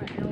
กันเ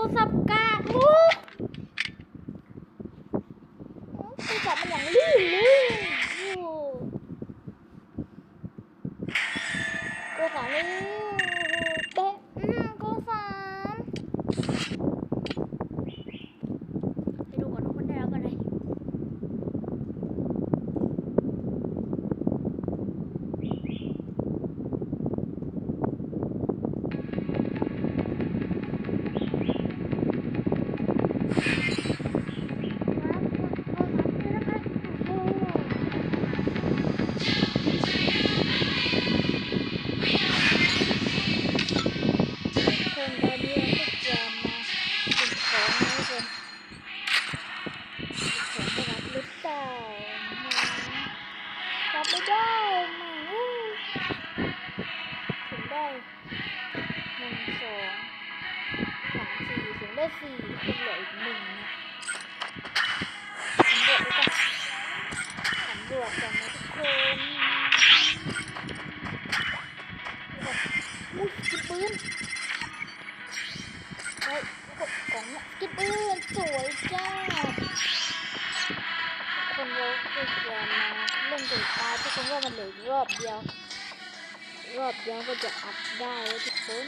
close up, guys. เออสวยจ้าคนเราติดเกมมาเล่นถึงตายทุกคนว่ามันเหลือรอบเดียว รอบเดียวก็จะอัพได้ทุกคน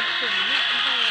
งฟั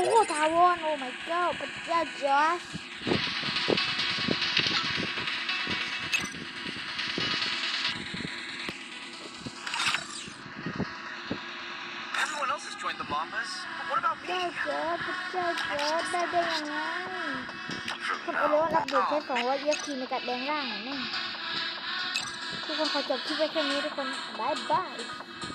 มโหทาวอนโอ้ my god พระเจ้าจอร์จ Everyone else has joined the Mambas. But what about เจ้า me? จอร์จพระเจ้าจอร์จได้ได้ยังไง From คุณโอเลว now รับดูดใช้ on. สองร้อยเอฟทีในการแดงร่างหน่อยแม่งทุกคนขอจบคลิปไว้แค่นี้ทุกคนบายบาย